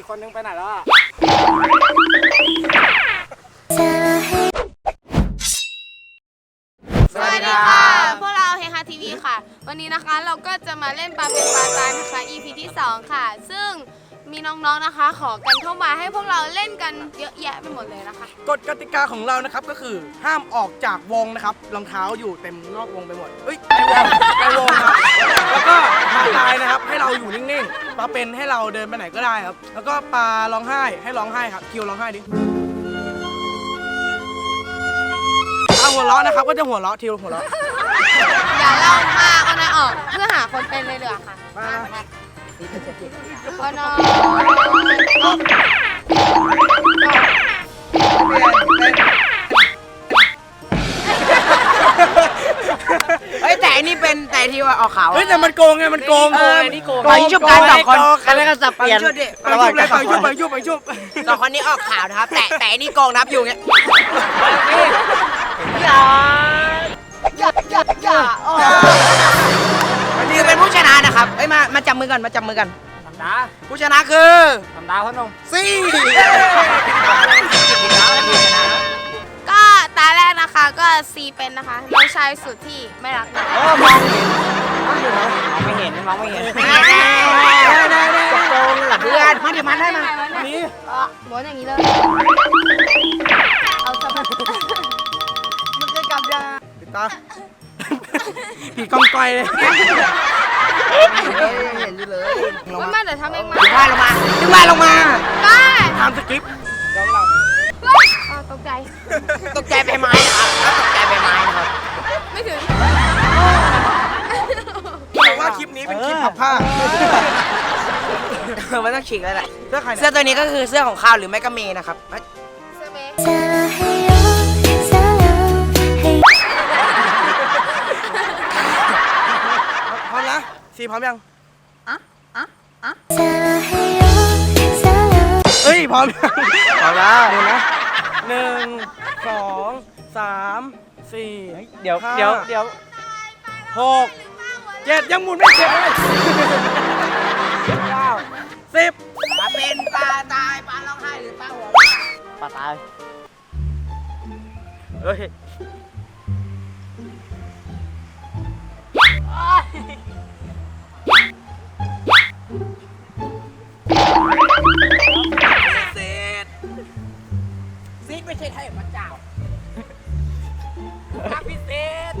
อีกคนนึงไปไหนแล้วอะสวัสดีค่ะ พวกเราเฮฮาทีวีค่ะ วันนี้นะคะเราก็จะมาเล่นปลาเป็นปลาตายนะคะ EP ที่ 2 ค่ะ ซึ่งมีน้องๆนะคะ ขอกันเข้ามาให้พวกเราเล่นกันเยอะแยะไปหมดเลยนะคะ กฎกติกาของเรานะครับก็คือห้ามออกจากวงนะครับรองเท้าอยู่เต็มนอกวงไปหมดเอ้ยในวงในว อยู่นิ่งๆปลาเป็นให้เราเดินไปไหนก็ได้ครับ แล้วก็ปลาร้องไห้ให้ร้องไห้ครับคิวร้องไห้ดิถ้าหัวเราะนะครับก็จะหัวเราะทิวหัวเราะอย่าเล่ามากเอานายออกเพื่อหาคนเป็นเลยเหลือค่ะมาเอานอยเว่าเอาขาวเฮ้ยแต่มันโกงไงมันโกงเออนี่โกงโกไปชุบกันสองคนโกกันแล้วก็สับเปลี่ยนไปชุบดิไปชุบเลยไปชุบไปชุบไปชุบสองคนนี้ออกขาวนะครับ แต่แต่อันนี้โกงนับอยู่เงี้ยอย่าอย่าอย่าอย่านี่เป็นผู้ชนะนะครับเอ้ยมามาจับมือกันมาจับมือกันธรรมดาผู้ชนะคือธรรมดาพ่อหนุ่มซี่ก็ตาแรก นะคะก็ซีเป็นนะคะน้องชายสุดที่ไม่รักนะคะโอ้มองไม่เห็นมองไม่เห็นมองไม่เห็นได้ได้ได้โกงหลับเพื่อนมาดิมันได้มานี่เออม้วนอย่างนี้เลยเอาสมัครมันจะกลับยังปิดตาผีกองกอยเลยเห็นอยู่เลยไม่ไม่เดี๋ยวทำเองมาดึงว่าลงมาดึงว่าลงมาบ้าทำสคริปต์ ตกใจ ตกใจใบไม้นะครับตกใจใบไม้นะครับไม่ถึงบอกว่าคลิปนี้เป็นคลิปพับผ้า มันต้องฉีกแล้วแหละเสื้อใครเสื้อตัวนี้ก็คือเสื้อของข้าวหรือไม่ก็เมย์นะครับเซเบพร้อมนะสีพร้อมยังเฮ้ยพร้อมยังพอแล้วเดี๋ยวนะ หนึ่งสองสามสี่เดี๋ยวห้าเดี๋ยวเดี๋ยวหกเจ็ดยังหมุนไม่เสร็จเลยเก้าสิบปลาเป็นปลาตายปลาร้องไห้หรือปลาหัวปลาตายเฮ้ย ไม่ใช่ไทยพระเจ้าพระพิเศษ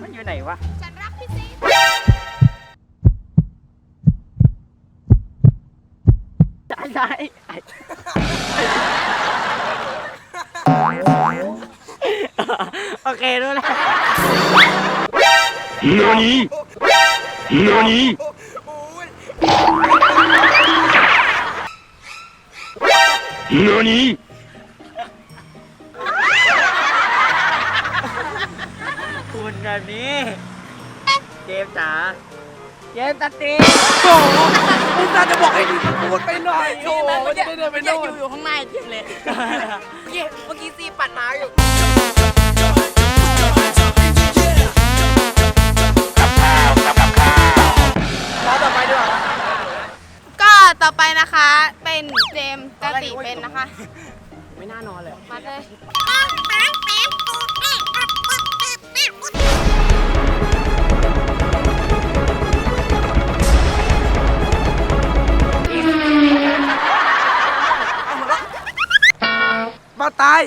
มันอยู่ไหนวะ ฉันรักพี่ซีได้ได้โอเครู้แล้ว何何何คุณแบบนี้เจมส์จ๋าเจมส์ตัดตีโอ้โหอุตส่าห์จะบอกให้ดีมันพูดไปหน่อยโอ้โหจะได้เดินไปอโน่ยู่นอยู่ข้างในจริงเลยเมื่อกี้เมื่อกี้ซีปัดมาอยู่ ต่อไปนะคะ เป็นเจมส์กติเป็นนะคะ ไม่น่านอนเลย มาเลยมาตาย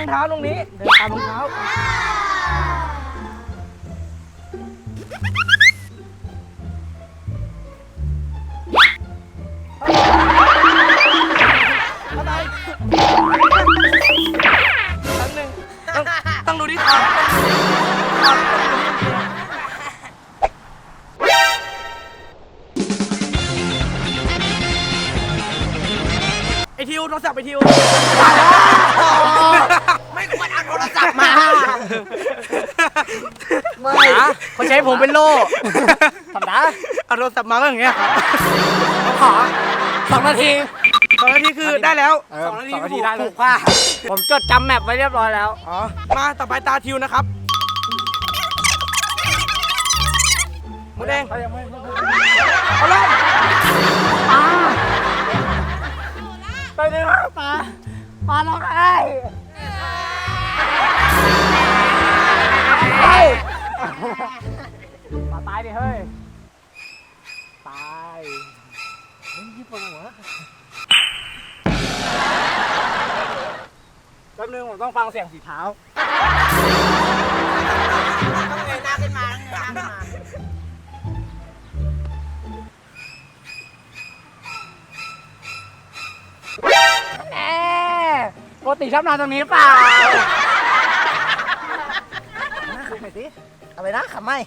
องเท้าตรงนี้เดินตามรองเท้า อะไรครั้งหนึ่งต้องต้องดูที่คอไอทิวโทรศัพท์ไอทิว รเอาโทรศัพท์มา ไม่เขาใช้ผมเป็นโล่ธรรมดาเอาโทรศัพท์มาก็อย่างเงี้ยครับขอสองนาทีสองนาทีคือได้แล้วเออสองนาทีสองนาทีผูกได้เลยผูกผ้าผมจดจำแมปไว้เรียบร้อยแล้ว อ๋อ มาต่อไปตาทิวนะครับหมูแดงเอาเลยไปเลยครับปลาปลาร้องไห้ ดิเฮ้ย ตายเฮ้ยยี่ปวดหัวแป๊บนึงผมต้องฟังเสียงฝีเท้า ต้องเงยหน้าขึ้นมาต้องเงยหน้าขึ้นมาแอปกติชอบนอนตรงนี้เปล่าคุยหน่อยสิเอาไปนะขำไม่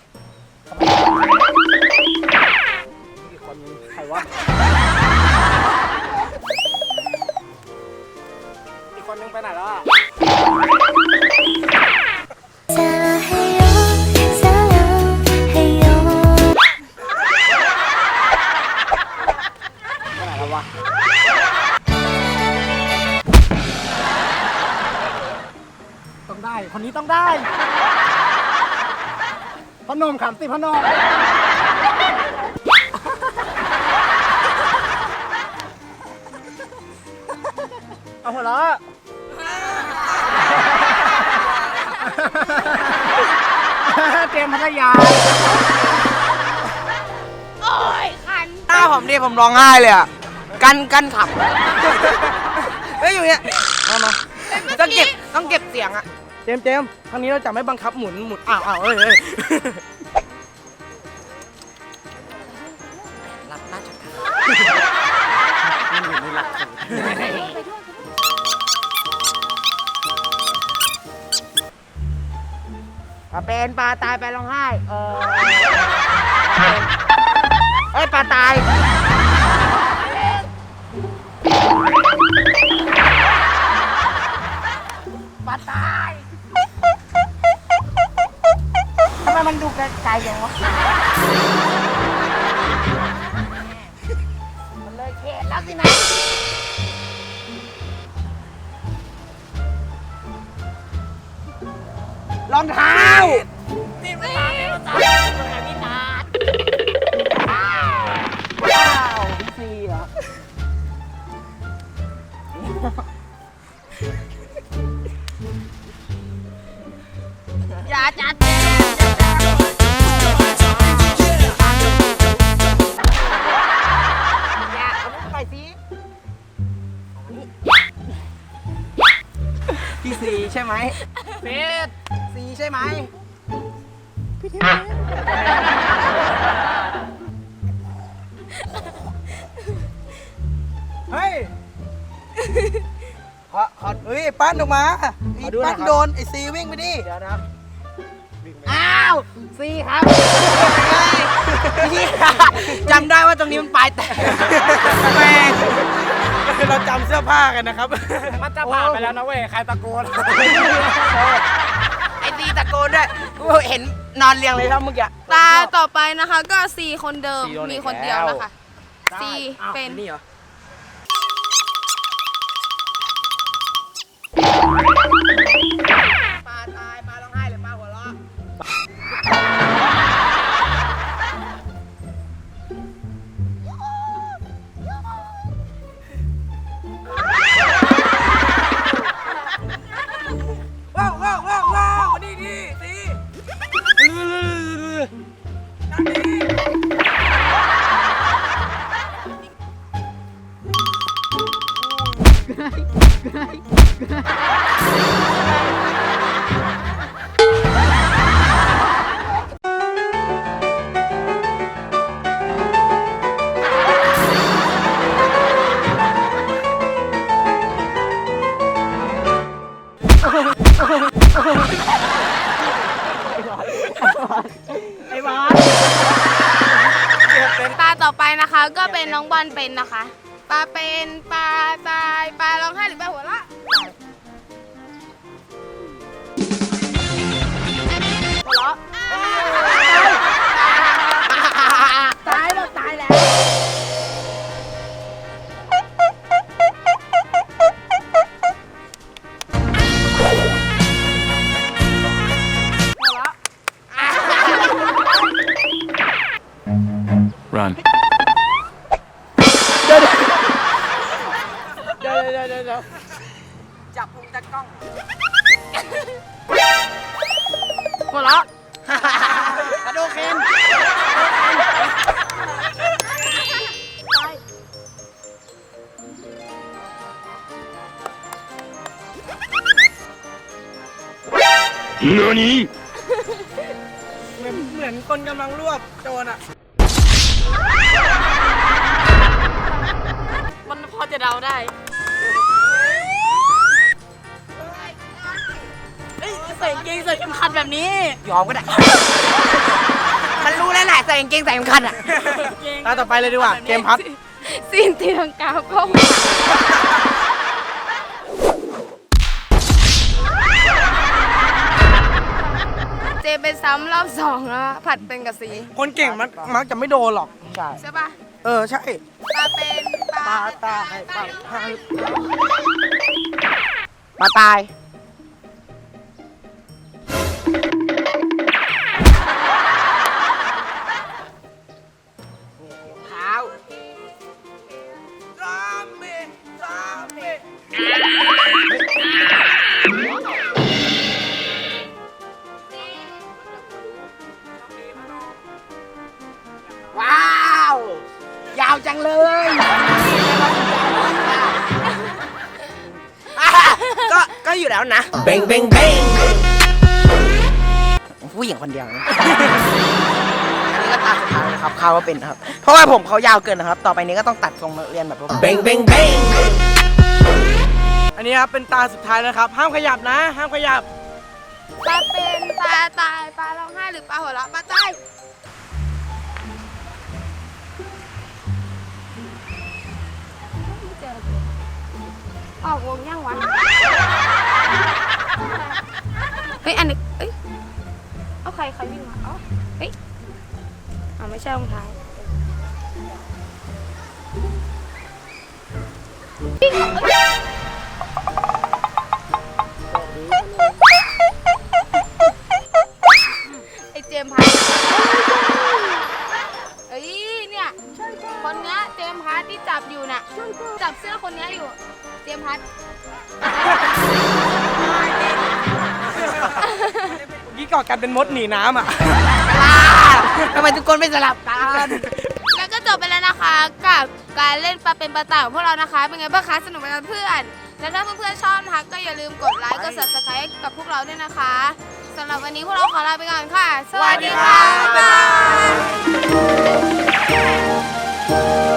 ใครวะ อีกคนนึงไปไหนแล้วอ่ะ 사랑해요 사랑해요 ไปไหนแล้ววะ ต้องได้ คนนี้ต้องได้พอหนมขำสิพอหนม หัวเราะเตรียมพัทยา โอ้ยคัน หน้าผมดิผมร้องไห้เลยอะ กันกันขับเฮ้ยอยู่เนี่ยมามาต้องเก็บต้องเก็บเสียงอะ เจมส์เจมส์ครั้งนี้เราจะไม่บังคับหมุนหมุนอ้าวอ้าวเอ้ยเอ้ยรับราชการ ปลาเป็นปลาตายไปร้องไห้ เออเอ้ยปลาตาย ปลาตายทำไมมันดูไกลๆอย่างวะ อย่าจัดอย่าเอามือไปสิพี่ซีใช่ไหมเฟสซีใช่ไหมเฮ้ยขอขอเฮ้ยไอ้ปั้นออกมาไอ้ปั้นโดนไอ้ซีวิ่งไปดิ เดี๋ยวนะ อ้าวซีครับพี่จำได้ว่าตรงนี้มันปลายแตกแม่งเราจำเสื้อผ้ากันนะครับ มันจะผ่านไปแล้วนะเว้ย ใครตะโกน ไอ้ซีตะโกนด้วยกูเห็นนอนเรียงเลยครับเมื่อกี้ ตาต่อไปนะคะก็ซีคนเดิมซีโดนอีกมีคนเดียวแล้วนะคะซีอ้าวเป็นนี่เหรอ ก็เป็นน้องบอลเป็นนะคะ ปลาเป็นปลาตายปลาร้องไห้หรือปลาหัวเราะ 何เหมือนเหมือนคนกำลังรวบโจรอะ มันพอจะเดาได้ใส่กางเกงใส่เข็มขัดแบบนี้ยอมก็ได้ มันรู้แล้วแหละใส่กางเกงใส่สำคัญอะ ตาต่อไปเลยดีกว่า เกมพัด ซีนตีลังกาก็ ซ้ำรอบสองแล้วผัดเป็นกับสีคนเก่งมันมักจะไม่โดนหรอก ใช่ ใช่ปะเออ ใช่ ปลาเป็นปลาตาให้ปลาให้มาตาย แล้วนะ เบ่งเบ่งเบ่งผู้หญิงคนเดียวนะ อันนี้ก็ตาสุดท้ายนะครับเขาว่าเป็นนะครับ เพราะว่าผมเขายาวเกินนะครับ ต่อไปนี้ก็ต้องตัดทรงมาเรียนแบบเบ่งเบ่งเบ่งอันนี้ครับเป็นตาสุดท้ายนะครับ ห้ามขยับนะ ห้ามขยับ ปลาเป็นปลาตายปลาร้องไห้หรือปลาหัวเราะปลาตายออกวงยังวะ เฮ้ยอันนี้เอ้ยเอาใครใครวิ่งมาเอ้าเฮ้ยเอาไม่ใช่รองเท้าวิ่งเอ้ยไอเจมส์พัทเอ้ยเนี่ยคนเนี้ยเจมส์พัทที่จับอยู่น่ะจับเสื้อคนเนี้ยอยู่ เจมส์พัท กอดกันเป็นมดหนีน้ำอะ ทำไมทุกคนไม่สลับกัน แล้วก็จบไปแล้วนะคะกับการเล่นปลาเป็นปลาต่าของพวกเรานะคะ เป็นไงบ้างคะสนุกไหมคะเพื่อน และถ้าเพื่อนๆชอบนะคะก็อย่าลืมกดไลค์กด subscribe กับพวกเราด้วยนะคะสำหรับวันนี้พวกเราขอลาไปก่อนค่ะ สวัสดีค่ะ